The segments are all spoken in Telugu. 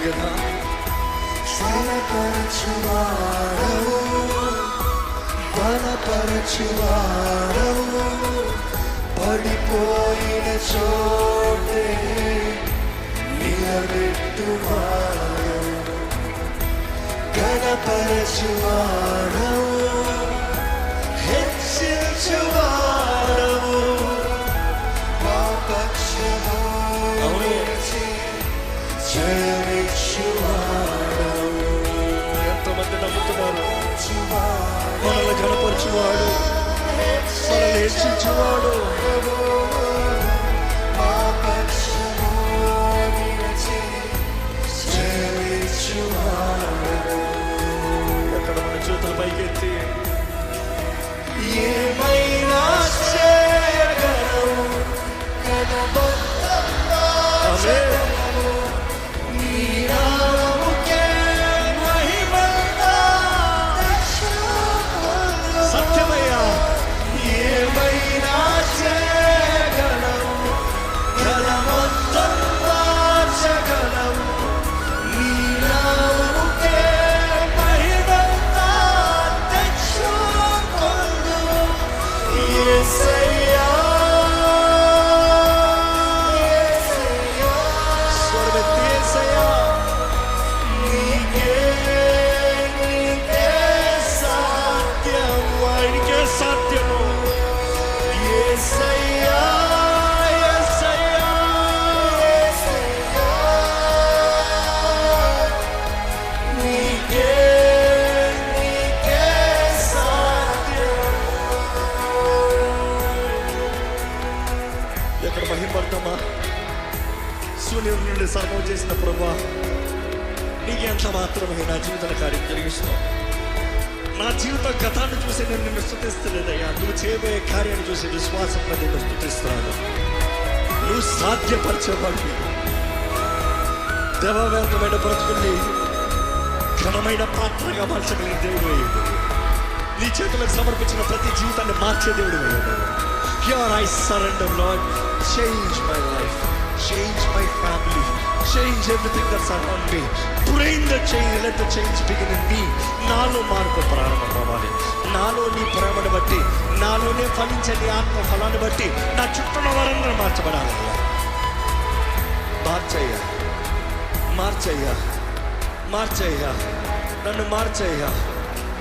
కదా కనపరచువాడవు బలపరచువాడవు పడిపోయిన చోటే నిలబెట్టువాడవు గణపరచువాడవు హెచ్చించువాడవు మా పక్షము ఎంతమంది నమ్ముతున్నారు మనల్ని కనపరచువాడు మనల్ని హెచ్చించువాడు. to. Yeah. say ఎంత మాత్రమే నా జీవితంలో కార్యం జరిగిస్తున్నావు. నా జీవిత గతాన్ని చూసి నేను నిన్ను స్థుతిస్తలేదయ్యా. నువ్వు చేయబోయే కార్యాన్ని చూసి విశ్వాసంలో నిన్ను స్థుతిస్తున్నాను. నువ్వు సాధ్యపరచేవాడివి. దేవవ్యంతమైన బ్రతుకుల్ని ఘనమైన పాత్రగా మార్చగలిగిన దేవుడు అయ్యాడు నీ చేతులకు సమర్పించిన ప్రతి జీవితాన్ని మార్చే దేవుడు అయ్యాడు Here I surrender Lord change my life change my family Change everything that's around me. Bring the change. Let the change begin in me. నాలో మార్పు ప్రారంభం అవ్వాలి. నాలో నీ ప్రేమను బట్టి నాలోనే ఫలించే నీ ఆత్మ ఫలాన్ని బట్టి నా చుట్టూన్న వారందరూ మార్చబడాలి మార్చయ్యా. మార్చయ్యా. మార్చయ్యా. నన్ను మార్చయ్యా.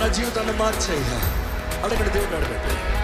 నా జీవితాన్ని మార్చయ్యా. అడగడు దేవుడు అడగండి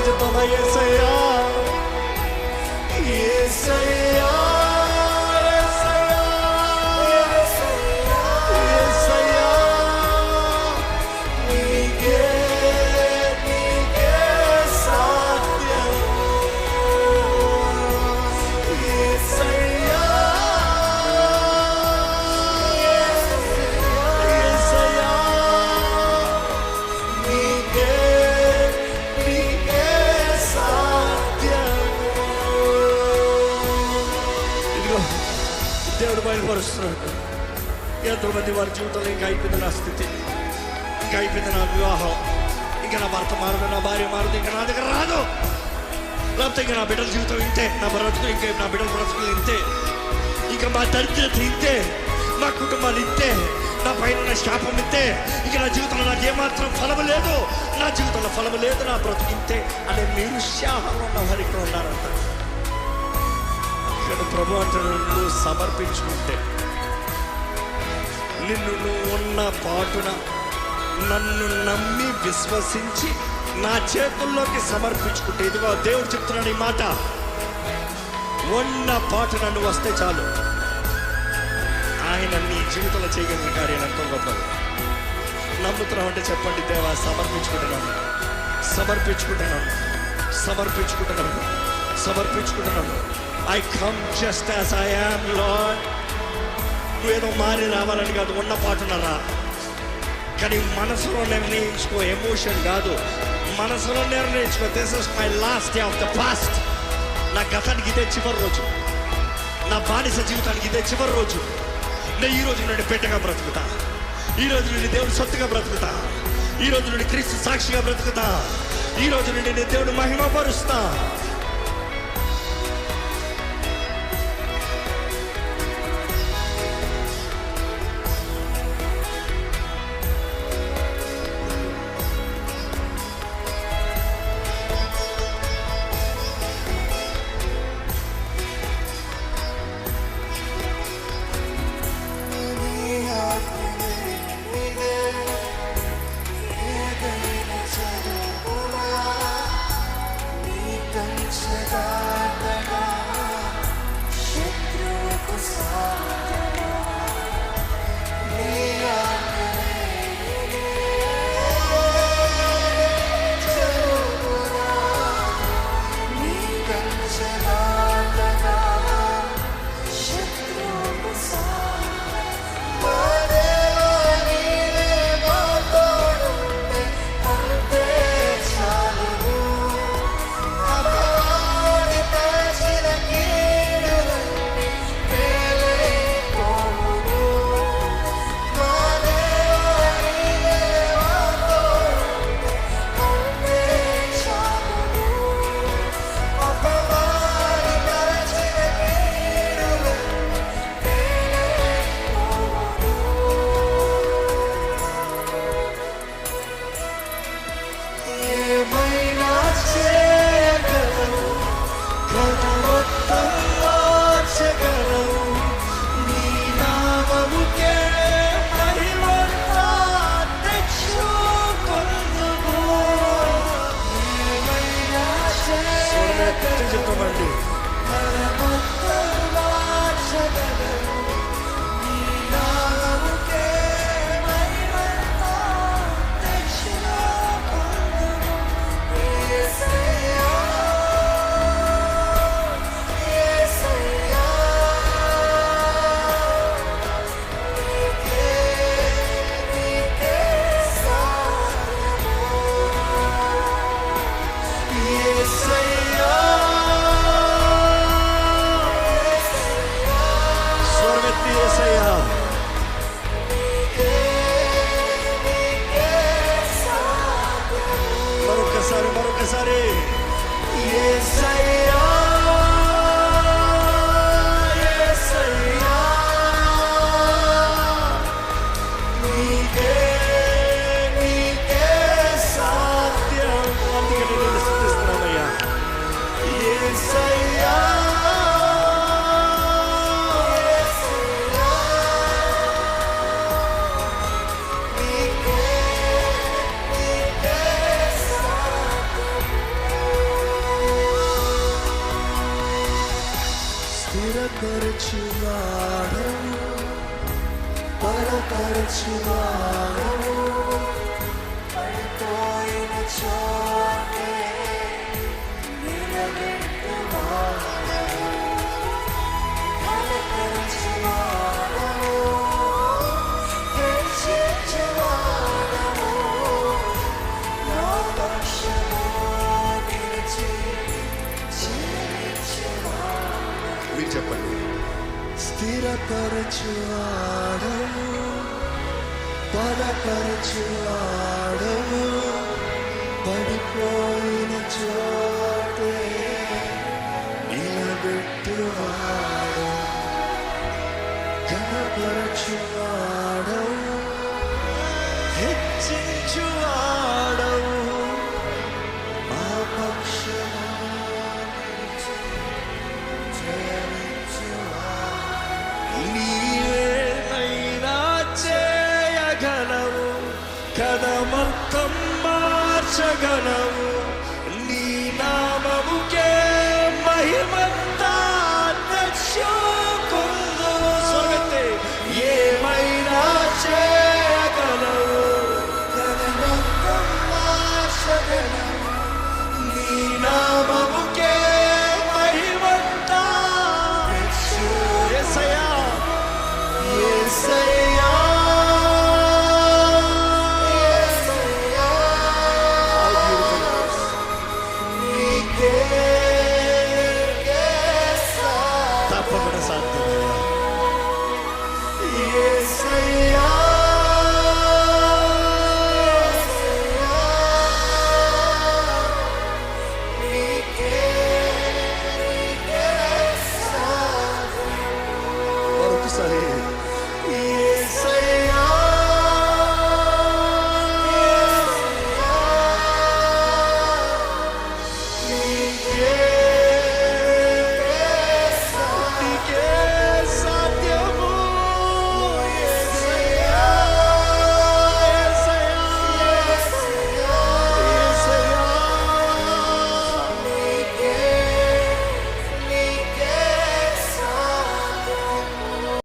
de toda a ESEA. ఎంతోమంది వారి జీవితంలో ఇంకా అయిపోయింది నా స్థితి ఇంకా అయిపోయింది నా వివాహం ఇంకా నా భర్త మారదు నా భార్య మారదు ఇంకా నా దగ్గర రాదు లేకపోతే ఇంకా నా బిడ్డల జీవితం ఇంతే నా బ్రతుకు ఇంకా నా బిడ్డల బ్రతుకులు ఇంతే ఇంకా మా దరిద్రత ఇంతే మా కుటుంబాలు ఇంతే నా పైన శాపం ఇంతే ఇంకా నా జీవితంలో నాకు ఏమాత్రం ఫలము లేదు నా జీవితంలో ఫలము లేదు నా బ్రతుకు ఇంతే అనే నిరుత్సాహంలో ఉన్న వారు ఇక్కడ ఉన్నారంట ఇక్కడ ప్రభు అంటాడు నువ్వు సమర్పించుకుంటే నిన్ను ఉన్న పాటున నన్ను నమ్మి విశ్వసించి నా చేతుల్లోకి సమర్పించుకుంటే ఇదిగో దేవుడు చెప్తున్నాడు ఈ మాట. ఉన్న పాటు నన్ను వస్తే చాలు. ఆయన నీ జీవితంలో చేయగలిగిన కార్యం ఎంతో గొప్పది నమ్ముతున్నావు అంటే చెప్పండి దేవా సమర్పించుకుంటున్నాను. సమర్పించుకుంటున్నాను. సమర్పించుకుంటున్నాను. సమర్పించుకుంటున్నాను. I come just as I am Lord ఏదో మారి రావాలని కాదు ఉన్న పాటున్నారా కానీ మనసులో నిర్ణయించుకో ఎమోషన్ కాదు. మనసులో నిర్ణయించుకో this is my last day of the past నా గతానికి ఇదే చివరి రోజు. నా బానిస జీవితానికి ఇదే చివరి రోజు. నేను ఈ రోజు నుండి పెట్టగా బ్రతుకుతా. ఈ రోజు నుండి దేవుడు సొత్తుగా బ్రతుకుతా. ఈ రోజు నుండి క్రీస్తు సాక్షిగా బ్రతుకుతా. ఈ రోజు నుండి నేను దేవుడు మహిమపరుస్తా. బలపరచువాడవు బలపరచువాడు